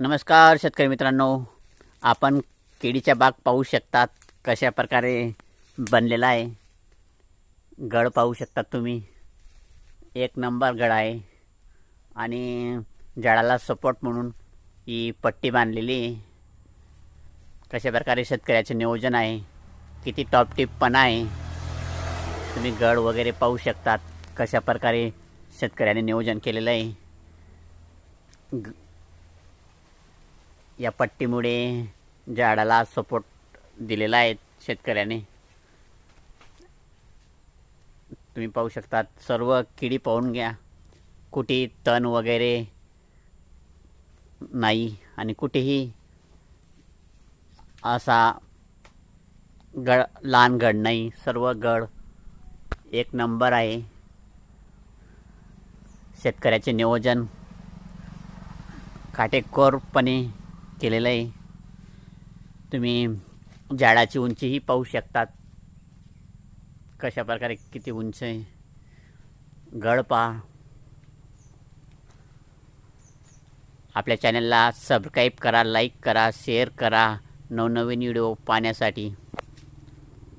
नमस्कार शेतकरी मित्रांनो. आपण केळीच्या बाग पाहू शकतात कशा प्रकारे बनलेला आहे. गड पाहू शकतात तुम्ही. एक नंबर गड आहे. आणि झाडाला सपोर्ट म्हणून ही पट्टी बांधलेली आहे. कशा प्रकारे शेतकऱ्याचे नियोजन आहे. किती टॉप टिपपणा आहे. तुम्ही गड वगैरे पाहू शकतात कशा प्रकारे शेतकऱ्याने नियोजन केलेलं आहे. ग- या पट्टीमुळे झाडाला सपोर्ट दिलेला आहे शेतकऱ्याने. तुम्ही पाहू शकतात सर्व किडी पाहून घ्या. कुठे तण वगैरे नाही आणि कुठेही असा गड लहान गड नाही. सर्व गड एक नंबर आहे. शेतकऱ्याचे नियोजन काटेकोरपणे केलेलं आहे. तुम्ही झाडाची उंचीही पाहू शकतात. कशा प्रकारे किती उंच आहे. गड पहा. आपल्या चॅनलला सबस्क्राईब करा लाईक करा शेअर करा. नवनवीन व्हिडिओ पाहण्यासाठी.